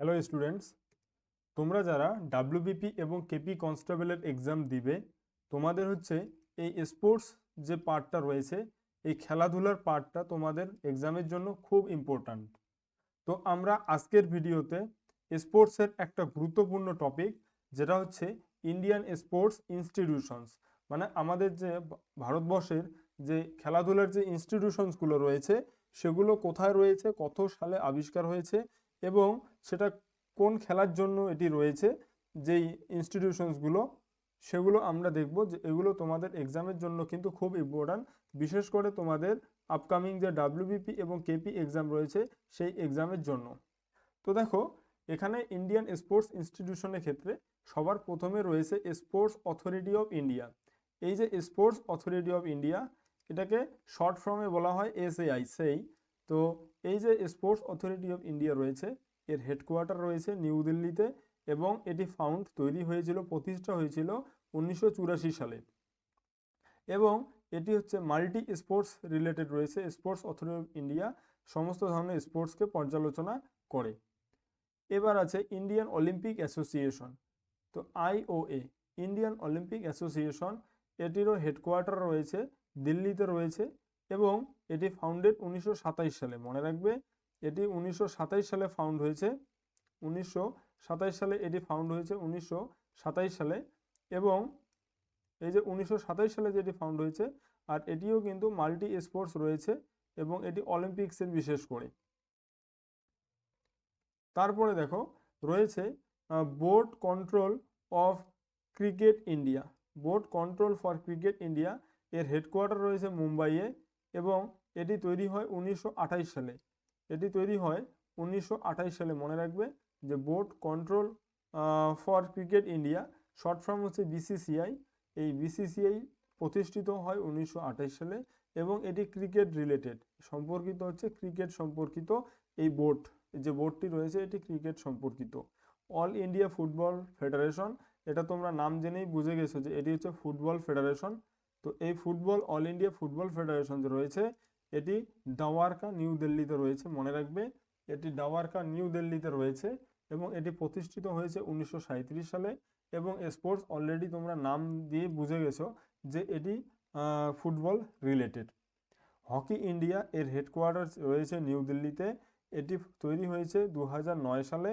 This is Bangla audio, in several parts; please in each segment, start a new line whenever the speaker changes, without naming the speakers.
হ্যালো স্টুডেন্টস তোমরা যারা ডাব্লিউবিপি এবং কেপি কনস্টেবলের এক্সাম দিবে, তোমাদের হচ্ছে এই স্পোর্টস যে পার্টটা রয়েছে, এই খেলাধুলার পার্টটা তোমাদের এক্সামের জন্য খুব ইম্পর্ট্যান্ট তো আমরা আজকের ভিডিওতে স্পোর্টসের একটা গুরুত্বপূর্ণ টপিক যেটা হচ্ছে ইন্ডিয়ান স্পোর্টস ইনস্টিটিউশনস মানে আমাদের যে ভারতবর্ষের যে খেলাধুলার যে ইনস্টিটিউশনসগুলো রয়েছে, সেগুলো কোথায় রয়েছে, কত সালে আবিষ্কার হয়েছে এবং সেটা কোন খেলার জন্য এটি রয়েছে, যেই ইনস্টিটিউশনসগুলো সেগুলো আমরা দেখব যে এগুলো তোমাদের এক্সামের জন্য কিন্তু খুব ইম্পর্ট্যান্ট বিশেষ করে তোমাদের আপকামিং যে ডাব্লিউবিপি এবং কেপি এক্সাম রয়েছে, সেই এক্সামের জন্য। তো দেখো, এখানে ইন্ডিয়ান স্পোর্টস ইনস্টিটিউশনের ক্ষেত্রে সবার প্রথমে রয়েছে স্পোর্টস অথরিটি অফ ইন্ডিয়া এই যে স্পোর্টস অথরিটি অফ ইন্ডিয়া এটাকে শর্ট ফর্মে বলা হয় এস এসএআই সেই তো এই যে স্পোর্টস অথরিটি অফ ইন্ডিয়া রয়েছে, এর হেডকোয়ার্টার রয়েছে নিউ দিল্লিতে এবং এটি ফাউন্ড তৈরি হয়েছিল, প্রতিষ্ঠা হয়েছিল উনিশশো চুরাশি সালে। এবং এটি হচ্ছে মাল্টি স্পোর্টস রিলেটেড রয়েছে স্পোর্টস অথরিটি অফ ইন্ডিয়া সমস্ত ধরনের স্পোর্টসকে পর্যালোচনা করে। এবার আছে ইন্ডিয়ান অলিম্পিক অ্যাসোসিয়েশন তো আইওএ ইন্ডিয়ান অলিম্পিক অ্যাসোসিয়েশন এটিরও হেডকোয়ার্টার রয়েছে, দিল্লিতে রয়েছে। এবং এটি ফাউন্ডেড উনিশশো সালে। মনে রাখবে, এটি উনিশশো সালে ফাউন্ড হয়েছে। উনিশশো সালে এটি ফাউন্ড হয়েছে উনিশশো সালে এবং এই যে উনিশশো সালে যেটি ফাউন্ড হয়েছে, আর এটিও কিন্তু মাল্টি স্পোর্টস রয়েছে এবং এটি অলিম্পিক্সের বিশেষ করে। তারপরে দেখো, রয়েছে board control of cricket India board control for cricket India এর হেডকোয়ার্টার রয়েছে মুম্বাইয়ে। এবং এটি তৈরি হয় উনিশশো সালে। এটি তৈরি হয় উনিশশো সালে। মনে রাখবে যে board control for cricket India, short form হচ্ছে বিসিসিআই এই বিসিসিআই প্রতিষ্ঠিত হয় উনিশশো সালে এবং এটি ক্রিকেট রিলেটেড সম্পর্কিত হচ্ছে ক্রিকেট সম্পর্কিত এই বোর্ড, যে বোর্ডটি রয়েছে এটি ক্রিকেট সম্পর্কিত। অল ইন্ডিয়া ফুটবল ফেডারেশন, এটা তোমরা নাম জেনেই বুঝে গেছো যে এটি হচ্ছে ফুটবল ফেডারেশন। তো এই football all India football federation যে রয়েছে, এটি ডাওয়ারকা নিউ দিল্লিতে রয়েছে, মনে রাখবে। এটি ডাওয়ারকা নিউ দিল্লিতে রয়েছে এবং এটি প্রতিষ্ঠিত হয়েছে উনিশশো সাঁইত্রিশ সালে এবং স্পোর্টস অলরেডি তোমরা নাম দিয়ে বুঝে গেছো যে এটি ফুটবল রিলেটেড হকি ইন্ডিয়া এর হেডকোয়ার্টার রয়েছে নিউ দিল্লিতে এটি তৈরি হয়েছে দু সালে।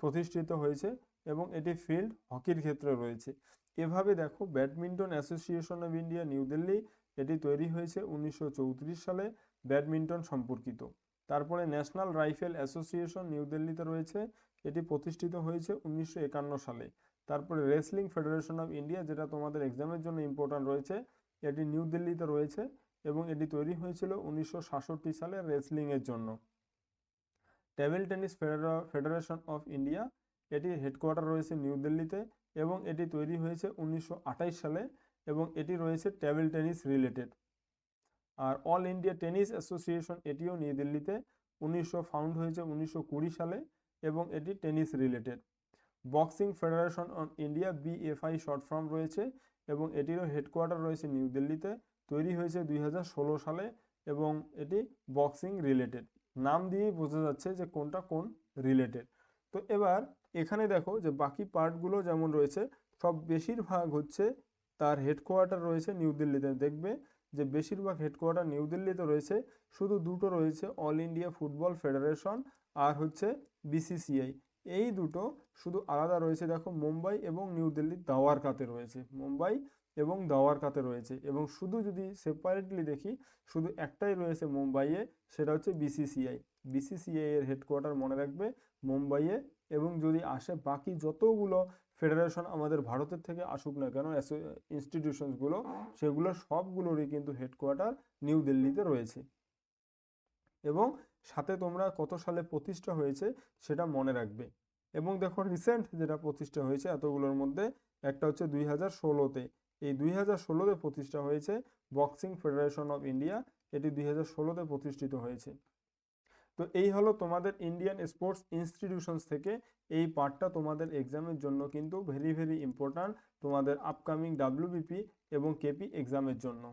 প্রতিষ্ঠিত হয়েছে এবং এটি ফিল্ড হকির ক্ষেত্রে রয়েছে। এভাবে দেখো badminton association of India new Delhi এটি তৈরি হয়েছে উনিশশো চৌত্রিশ সালে ব্যাডমিন্টন সম্পর্কিত। তারপরে ন্যাশনাল রাইফেল অ্যাসোসিয়েশন নিউ দিল্লিতে রয়েছে, এটি প্রতিষ্ঠিত হয়েছে উনিশশো একান্ন সালে। তারপরে রেসলিং ফেডারেশন অফ ইন্ডিয়া, যেটা তোমাদের এক্সামের জন্য ইম্পর্ট্যান্ট রয়েছে, এটি নিউ দিল্লিতে রয়েছে এবং এটি তৈরি হয়েছিল উনিশশো সাতষট্টি সালে রেসলিংয়ের জন্য। Table tennis federation of India এটির হেডকোয়ার্টার রয়েছে নিউ দিল্লিতে এবং এটি তৈরি হয়েছে উনিশশো সালে এবং এটি রয়েছে টেবিল টেনিস রিলেটেড। আর অল ইন্ডিয়া টেনিস অ্যাসোসিয়েশন, এটিও নিউ দিল্লিতে উনিশশো ফাউন্ড হয়েছে উনিশশো কুড়ি সালে এবং এটি tennis related. Boxing federation on India BFI short form রয়েছে এবং এটিরও হেডকোয়ার্টার রয়েছে নিউ দিল্লিতে, তৈরি হয়েছে দুই হাজার ষোলো সালে এবং এটি বক্সিং রিলেটেড। নাম দিয়েই বোঝা যাচ্ছে যে কোনটা কোন রিলেটেড তো এবার এখানে দেখো যে বাকি পার্টগুলো যেমন রয়েছে, সব বেশিরভাগ হচ্ছে তার হেডকোয়ার্টার রয়েছে নিউ দিল্লিতে। দেখবে যে বেশিরভাগ হেডকোয়ার্টার নিউ দিল্লিতে রয়েছে, শুধু দুটো রয়েছে অল ইন্ডিয়া ফুটবল ফেডারেশন আর হচ্ছে বিসিসিআই এই দুটো শুধু আলাদা রয়েছে, দেখো মুম্বাই এবং নিউ দিল্লির দাওয়ারকাতে রয়েছে। মুম্বাই এবং দাওয়ারকাতে রয়েছে। এবং শুধু যদি সেপারেটলি দেখি, শুধু একটাই রয়েছে মুম্বাইয়ে, সেটা হচ্ছে বিসিসিআই বিসিসিআই এর হেডকোয়ার্টার মনে রাখবে মুম্বাইয়ে। এবং যদি আসে বাকি যতগুলো ফেডারেশন আমাদের ভারতের থেকে আসুক না কেন ইনস্টিটিউশনসগুলো সেগুলো সবগুলোরই কিন্তু হেডকোয়ার্টার নিউ দিল্লিতে রয়েছে। এবং সাথে তোমরা কত সালে প্রতিষ্ঠা হয়েছে সেটা মনে রাখবে। এবং দেখো রিসেন্ট যেটা প্রতিষ্ঠা হয়েছে এতগুলোর মধ্যে, একটা হচ্ছে দুই হাজার ষোলোতে। এই দুই হাজার ষোলোতে প্রতিষ্ঠা হয়েছে বক্সিং ফেডারেশন অফ ইন্ডিয়া। এটি দুই হাজার ষোলোতে প্রতিষ্ঠিত হয়েছে। তো এই হলো তোমাদের ইন্ডিয়ান স্পোর্টস ইনস্টিটিউশনস থেকে এই পার্টটা তোমাদের এক্সামের জন্য কিন্তু ভেরি ভেরি ইম্পর্ট্যান্ট তোমাদের আপকামিং ডাব্লিউবিপি এবং কেপি এক্সামের জন্য।